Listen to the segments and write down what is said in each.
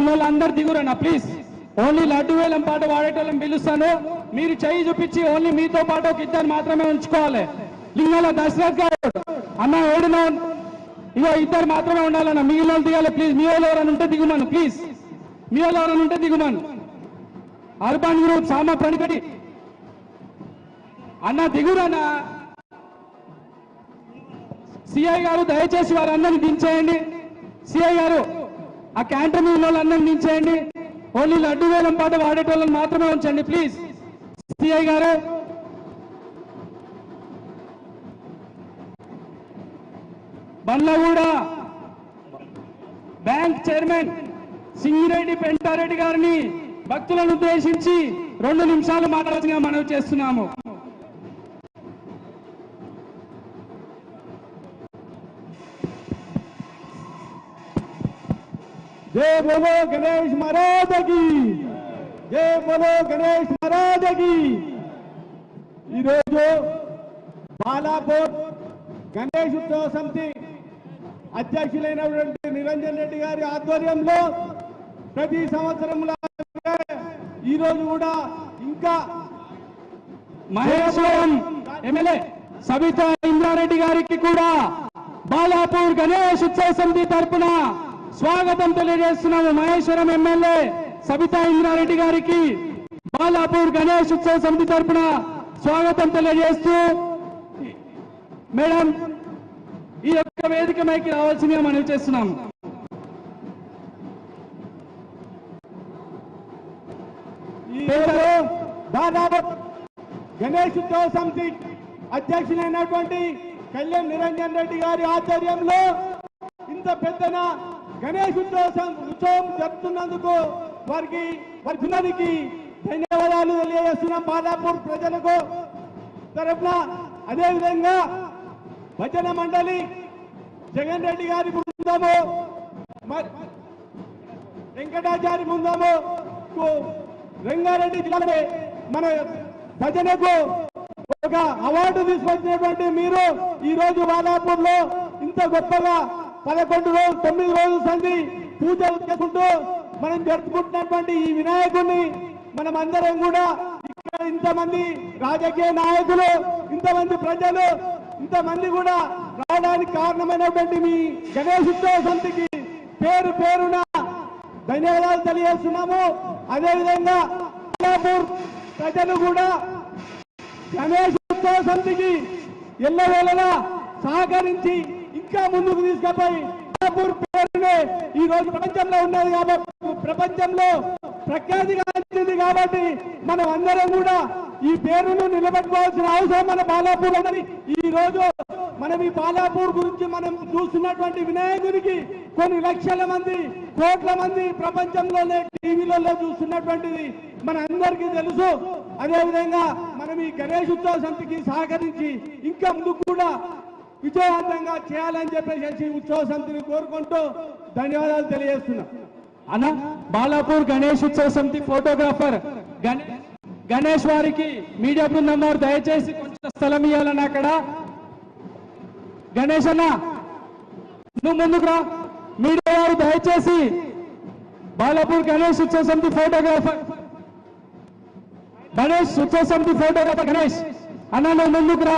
ఉన్న వాళ్ళు అందరు దిగురన్నా ప్లీజ్ ఓన్లీ లడ్డు వేలం పాట వాడేటోళ్ళని పిలుస్తాను. మీరు చెయ్యి చూపించి ఓన్లీ మీతో పాటు ఒక ఇద్దరు మాత్రమే ఉంచుకోవాలి. లింగాల దశరథ్ గారు అన్న ఏడున ఇగో ఇద్దరు మాత్రమే ఉండాలన్న మిగిలిన వాళ్ళు దిగాలి ప్లీజ్ మీ వాళ్ళు ఎవరైనా ఉంటే దిగుమను ప్లీజ్ మీ వాళ్ళు ఎవరైనా ఉంటే దిగుమను. అర్బన్ గ్రూప్ సామా ప్రణికటి అన్న దిగురన్నా. సిఐ గారు దయచేసి వారందరినీ దించేయండి. సిఐ గారు ఆ క్యాంటీన్ ఉన్న వాళ్ళందరినీ దించేయండి ఓన్లీ లడ్డు వేలం పాట వాడేటోళ్ళని మాత్రమే ఉంచండి ప్లీజ్ సిఐ గారు. బండ్లగూడ బ్యాంక్ చైర్మన్ సింగిరెడ్డి పెంటారెడ్డి గారిని భక్తులను ఉద్దేశించి రెండు నిమిషాలు మాట్లాడుతున్నా మనవి చేస్తున్నాము. జై బోలో గణేష్ మహారాజకి జయ బోలో గణేష్ మహారాజకి ఈరోజు బాలాకోట్ గణేష్ ఉత్సవ సమితి అధ్యక్షులైనటువంటి నిరంజన్ రెడ్డి గారి ఆధ్వర్యంలో ప్రతి సంవత్సరం ఈరోజు కూడా ఇంకా మహేశ్వరం ఎమ్మెల్యే సబితా ఇంద్రారెడ్డి గారికి కూడా బాలాపూర్ గణేష్ ఉత్సవ సమితి తరపున స్వాగతం తెలియజేస్తున్నాము మహేశ్వరం ఎమ్మెల్యే సబితా ఇంద్రారెడ్డి గారికి. బాలాపూర్ గణేష్ ఉత్సవ సమితి తరపున స్వాగతం తెలియజేస్తూ మేడం ఈ యొక్క వేదిక మైకి రావాల్సిందిగా మనవి చేస్తున్నాము. దాదాపు గణేష్ ఉత్సవ సమితి అధ్యక్షులైనటువంటి కళ్యాణ్ నిరంజన్ రెడ్డి గారి ఆధ్వర్యంలో ఇంత పెద్దన గణేష్ ఉత్సవం ఉత్సవం జరుపుతున్నందుకు వారికి వారి ధన్యవాదాలు తెలియజేస్తున్నాం. బాలాపూర్ ప్రజలకు తరఫున అదేవిధంగా భజన మండలి జగన్ రెడ్డి గారి బృందము వెంకటాచారి బృందము రంగారెడ్డి జిల్లాలో మన భజనకు ఒక అవార్డు తీసుకొచ్చినటువంటి మీరు ఈ రోజు బాలాపూర్లో ఇంత గొప్పగా పదకొండు రోజులు తొమ్మిది రోజుల సంధి పూజలు చేసుకుంటూ మనం జరుపుకుంటున్నటువంటి ఈ వినాయకుడిని మనం అందరం కూడా ఇక్కడ ఇంతమంది రాజకీయ నాయకులు ఇంతమంది ప్రజలు ఇంతమంది కూడా రావడానికి కారణమైనటువంటి మీ గణేష్ సమితికి పేరు పేరున ధన్యవాదాలు తెలియజేస్తున్నాము. అదేవిధంగా కొల్లాపూర్ ప్రజలు కూడా గణేష్ ఉత్సవ సమితికి ఎల్లవేళలా సహకరించి ఇంకా ముందుకు తీసుకుపోయి పేరునే ఈ రోజు ప్రపంచంలో ఉన్నది కాబట్టి ప్రపంచంలో ప్రఖ్యాతిగాంచింది కాబట్టి మనం అందరం కూడా ఈ పేరును నిలబెట్టుకోవాల్సిన అవసరం మన బాలాపూర్ ఉన్నది. ఈ రోజు మనం ఈ బాలాపూర్ గురించి మనం చూస్తున్నటువంటి వినాయకునికి కొన్ని లక్షల మంది కోట్ల మంది ప్రపంచంలోనే టీవీలలో చూస్తున్నటువంటిది మన అందరికీ తెలుసు. అదేవిధంగా మనం ఈ గణేష్ ఉత్సవ సమితికి సహకరించి ఇంకా ముందు కూడా విజయవంతంగా చేయాలని చెప్పేసి ఉత్సవ సమితిని కోరుకుంటూ ధన్యవాదాలు తెలియజేస్తున్నా. అన్న బాలాపూర్ గణేష్ ఉత్సవ సమితి ఫోటోగ్రాఫర్ గణేష్ వారికి మీడియా బృందం వారు దయచేసి కొంచెం స్థలం ఇవ్వాలన్న అక్కడ. గణేష్ అన్న నువ్వు ముందుకు రా. మీడియా వారు దయచేసి బాలాపూర్ గణేష్ ఉత్సవ సమితి ఫోటోగ్రాఫర్ గణేష్ ఉత్సవ సమితి ఫోటోగ్రాఫర్ గణేష్. అన్న నువ్వు ముందుకు రా.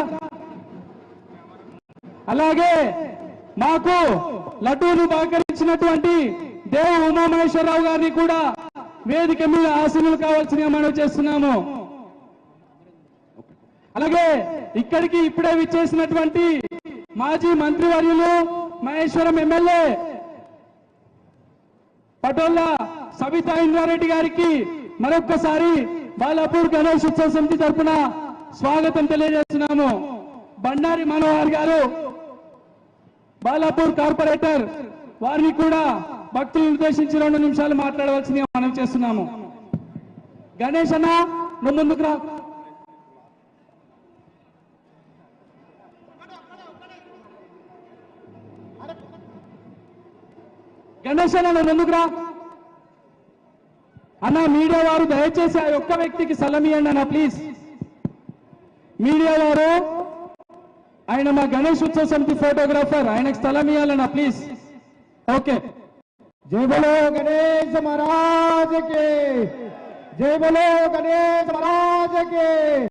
అలాగే మాకు లడ్డూలు బహకరించినటువంటి దేవు ఉమామహేశ్వరరావు గారిని కూడా వేదిక మీద ఆశీనులు కావాల్సిన మనం చేస్తున్నాము. అలాగే ఇక్కడికి ఇప్పుడే విచ్చేసినటువంటి మాజీ మంత్రివర్యులు మహేశ్వరం ఎమ్మెల్యే పటోళ్ళ సబితా ఇంద్రారెడ్డి గారికి మరొక్కసారి బాలాపూర్ గణేష్ ఉత్సవ సమితి తరఫున స్వాగతం తెలియజేస్తున్నాము. బండారి మనోహర్ గారు బాలాపూర్ కార్పొరేటర్ వారిని కూడా భక్తులను ఉద్దేశించి రెండు నిమిషాలు మాట్లాడవలసిందిగా మనం చేస్తున్నాము. గణేష్ అన్న నువ్వు ముందుకు రా. గణేష్ అన్న నువ్వు ముందుకు రా. అన్న మీడియా వారు దయచేసి ఆ ఒక్క వ్యక్తికి సలమియండి అన్న ప్లీజ్. మీడియా వారు ఆయన మా గణేష్ ఉత్సవ సమితి ఫోటోగ్రాఫర్ ఆయనకు స్థలం ఇవ్వాలన్నా ప్లీజ్ ఓకే జై బలో గణేష్ మహారాజ్ కే జై బలో గణేష్ మహారాజ్ కే